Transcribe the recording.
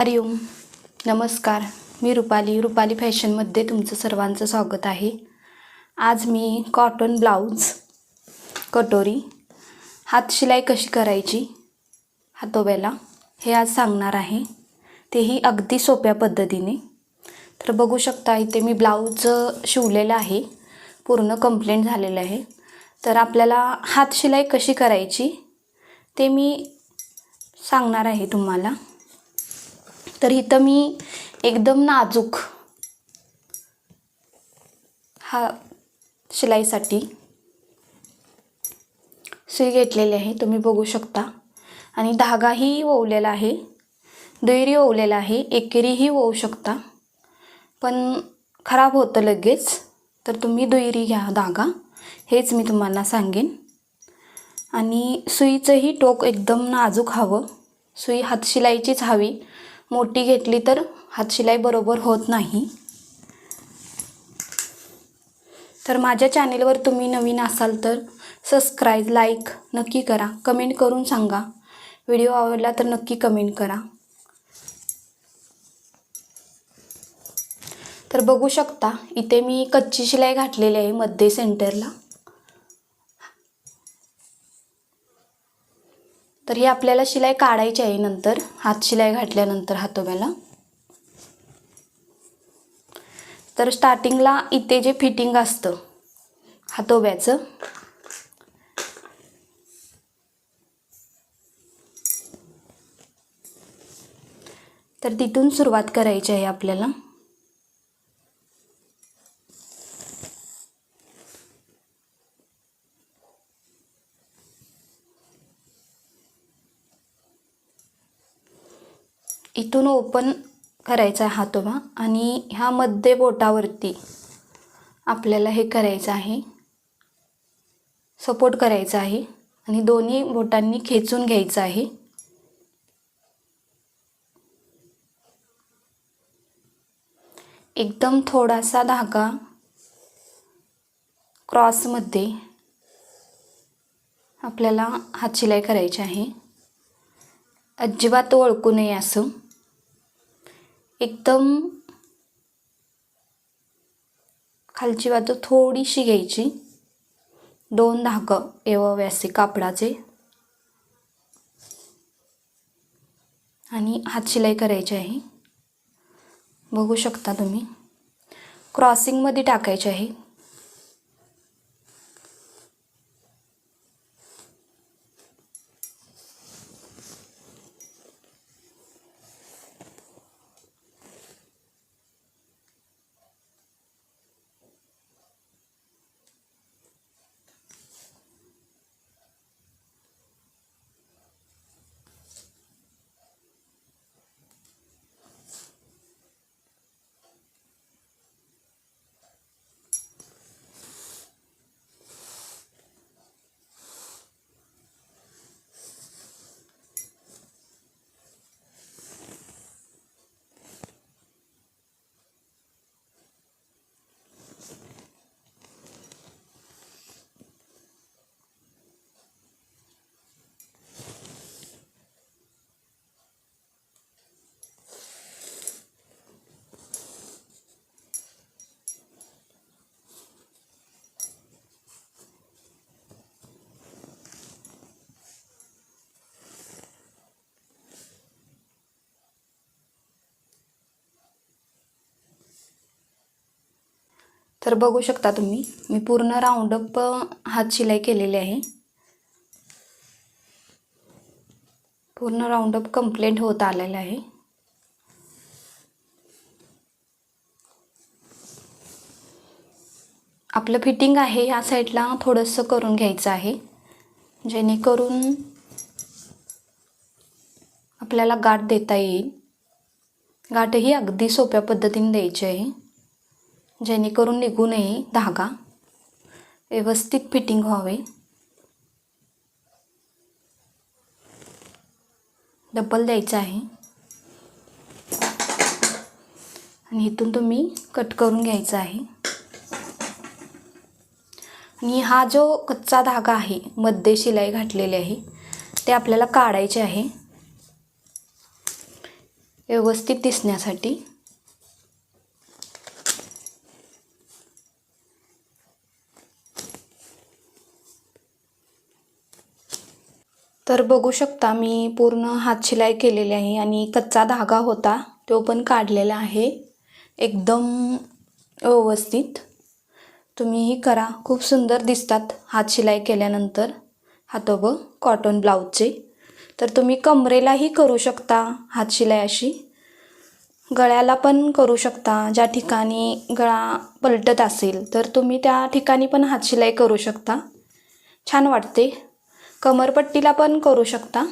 हरिओम नमस्कार. मी रुपाली रुपाली फॅशनमध्ये तुमचं सर्वांचं स्वागत आहे. आज मी कॉटन ब्लाऊज कटोरी हातशिलाई कशी करायची हातोब्याला हे आज सांगणार आहे. तेही अगदी सोप्या पद्धतीने. तर बघू शकता इथे मी ब्लाऊज शिवलेलं आहे. पूर्ण कंप्लेंट झालेलं आहे. तर आपल्याला हातशिलाई कशी करायची ते मी सांगणार आहे तुम्हाला. तर इथं मी एकदम नाजूक हा शिलाईसाठी सुई घेतलेली आहे. तुम्ही बघू शकता. आणि धागाही ओवलेला आहे. दुहेरी ओवलेला आहे. एकेरीही ओवू शकता. पण खराब होतं लगेच. तर तुम्ही दुहेरी घ्या धागा. हेच मी तुम्हाला सांगेन. आणि सुईचंही टोक एकदम नाजूक हवं. सुई हातशिलाईचीच हवी. मोठी घेतली तर हातशिलाई बरोबर होत नाही. तर माझ्या चॅनेलवर तुम्ही नवीन असाल तर सबस्क्राईब लाईक नक्की करा. कमेंट करून सांगा. व्हिडिओ आवडला तर नक्की कमेंट करा. तर बघू शकता इथे मी कच्ची शिलाई घातलेली आहे मध्ये सेंटरला. तर ही आपल्याला शिलाई काढायची आहे नंतर. हात शिलाई घातल्यानंतर हातोब्याला. तर स्टार्टिंगला इथे जे फिटिंग असतं हातोब्याचं तर तिथून सुरुवात करायची आहे आपल्याला. इथून ओपन करायचा आहे हातोबा आणि ह्या मध्य बोटावरती आपल्याला हे करायचं आहे. सपोर्ट करायचा आहे. आणि दोन्ही बोटांनी खेचून घ्यायचं आहे. एकदम थोडासा धागा क्रॉसमध्ये आपल्याला हातशिलाई करायची आहे. अजिबात ओळखू नये असं. एकदम खालची बाजू थोडीशी घ्यायची. दोन धागं एवावे असे कापडाचे. आणि हातशिलाई करायची आहे. बघू शकता तुम्ही. क्रॉसिंगमध्ये टाकायचे आहे. तर बघू शकता तुम्ही. मी पूर्ण राऊंडअप हात शिलाई केलेली आहे. पूर्ण राऊंडअप कंप्लीट होत आलेलं आहे. आपलं फिटिंग आहे ह्या साईडला थोडंसं करून घ्यायचं आहे. जेणेकरून आपल्याला गाठ देता येईल. गाठही अगदी सोप्या पद्धतीने द्यायची आहे. जेणेकरून निघू नये धागा. व्यवस्थित फिटिंग व्हावे. डबल द्यायचं आहे. आणि इथून तुम्ही कट करून घ्यायचा आहे. आणि हा जो कच्चा धागा आहे मध्ये शिलाई घातलेली आहे ते आपल्याला काढायचे आहे. व्यवस्थित दिसण्यासाठी. तर बघू शकता मी पूर्ण हातशिलाई केलेली आहे आणि कच्चा धागा होता तो पण काढलेला आहे. एकदम व्यवस्थित. तुम्हीही करा. खूप सुंदर दिसतात हातशिलाई केल्यानंतर. हातोबं कॉटन ब्लाऊजचे तर तुम्ही कमरेलाही करू शकता हातशिलाई अशी. गळ्याला पण करू शकता. ज्या ठिकाणी गळा पलटत असेल तर तुम्ही त्या ठिकाणी पण हातशिलाई करू शकता. छान वाटते. कमरपट्टीला पण करू शकता.